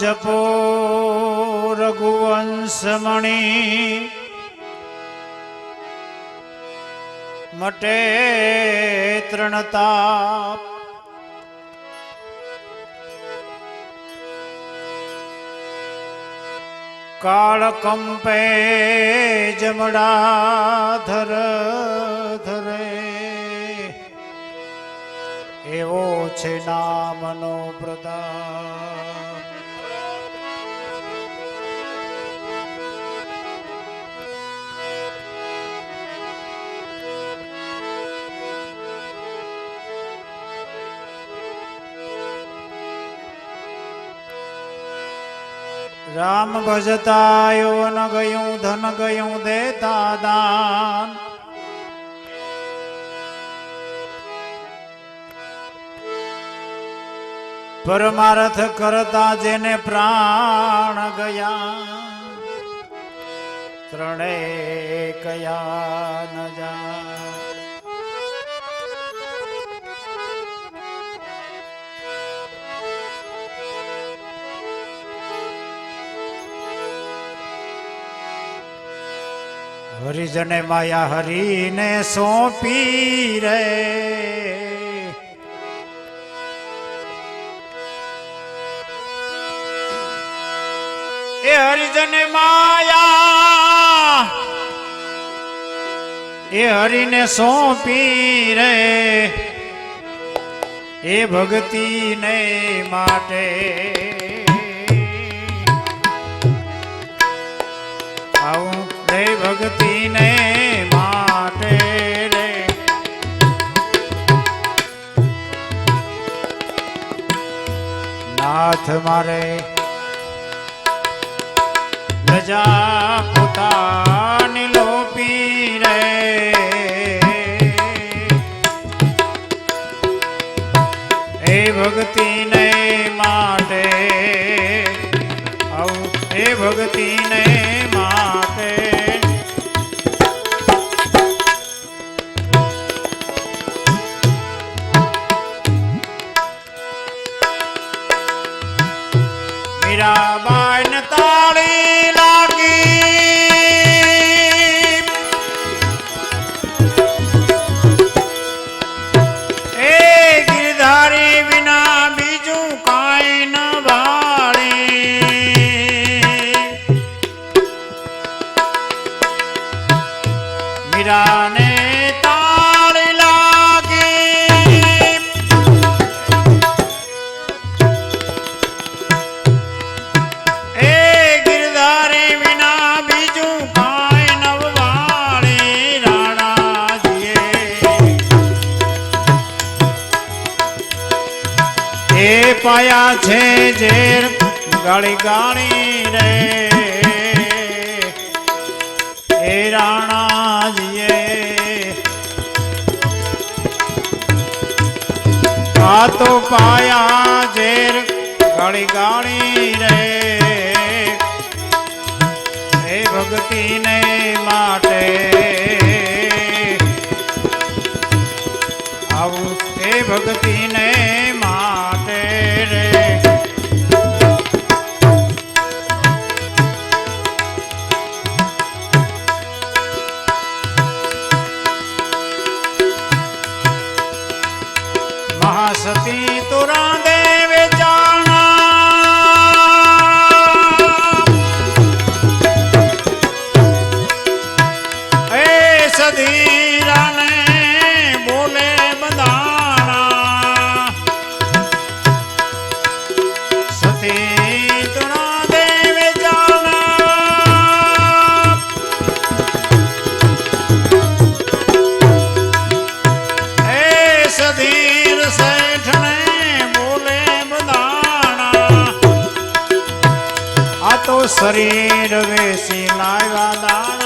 જપો રઘુવંશમણિ મટે તૃણતા કાળકંપે જમડા ધર. ધરે એવો છે નામનો પ્રતાપ રામ ભજતા યૌવન ગયું ધન ગયું દેતા દાન. પરમાર્થ કરતા જેને પ્રાણ ગયા, ત્રણે કયા ન જા હરિજને માયા હરીને સોંપી રે. એ હરિજને માયા, એ હરિને સોંપી રે. એ ભક્તિને માટે ભક્તિને માટે રે. નાથ મારે લજા પોતાની લોપી રે. એ ભક્તિને માટે, આવું એ ભક્તિને માટે એ છે ઝેર, ગાળી ગાણી રે. એ રાણાજીએ. આ તો પાયા ઝેર, ગાળી ગાણી રે. એ ભગતીને માટે. આવું એ ભક્તિને શરીર વેસી લાવ્યા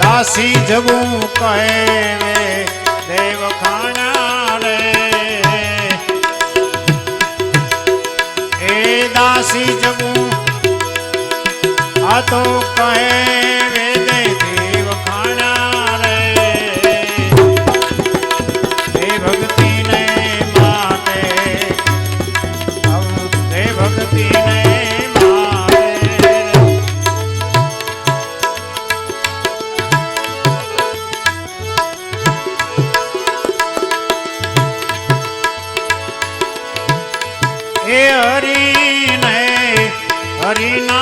દાસી જવું કહે રે દેવ ખાણા રે. એ દાસી જવું આ તો હે હરિને હરિના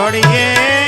સાંભળીએ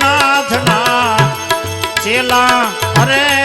ભૂતનાથ ના ચેલા અરે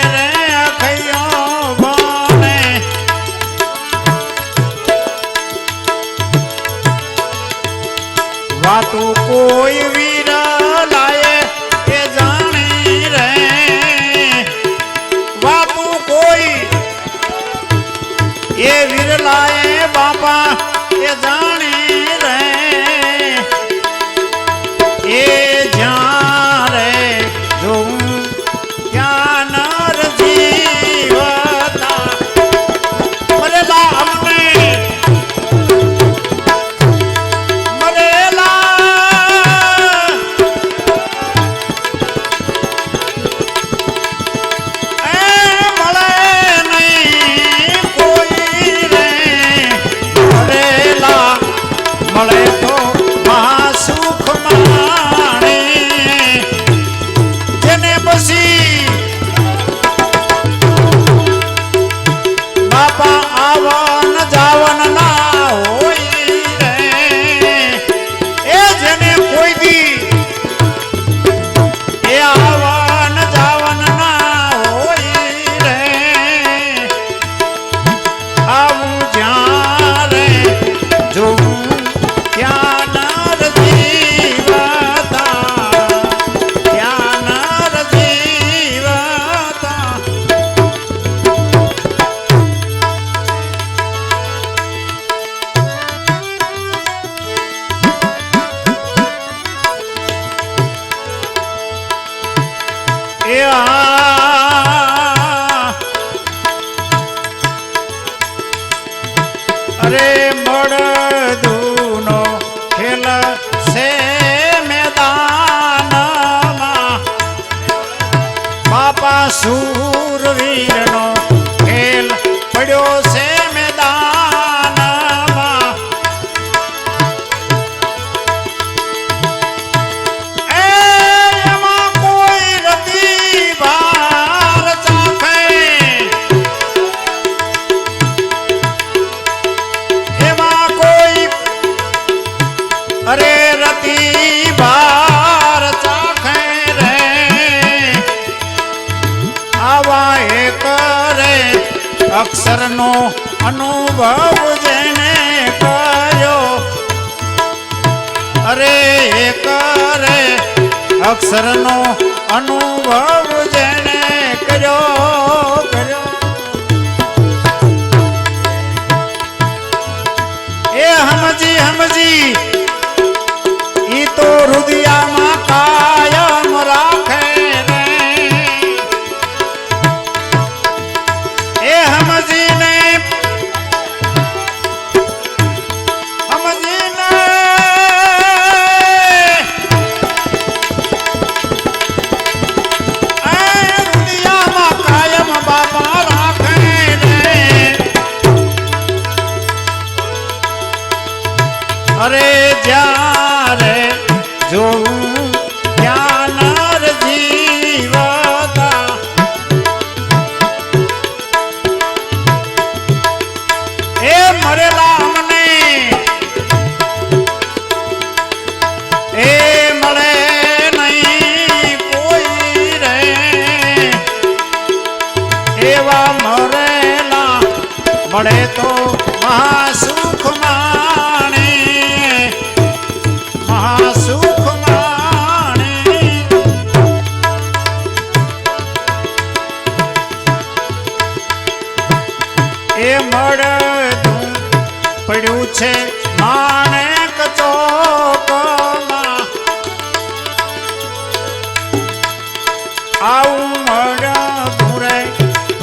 હમજી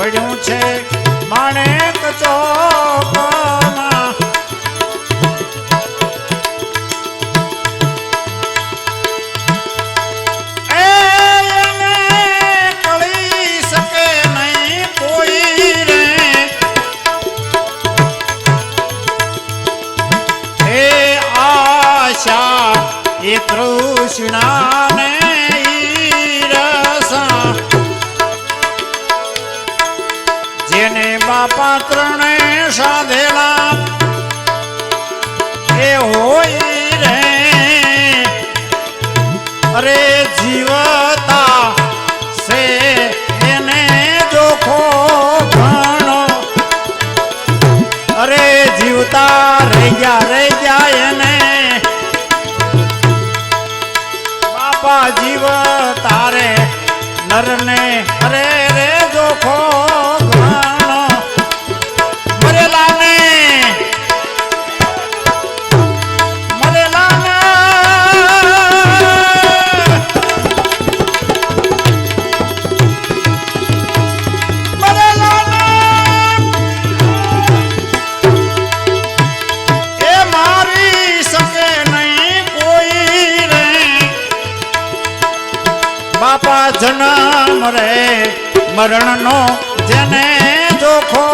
પડ્યું છે. માણેક ચોકમાં જન્મ રે મરણનો જેને જોખો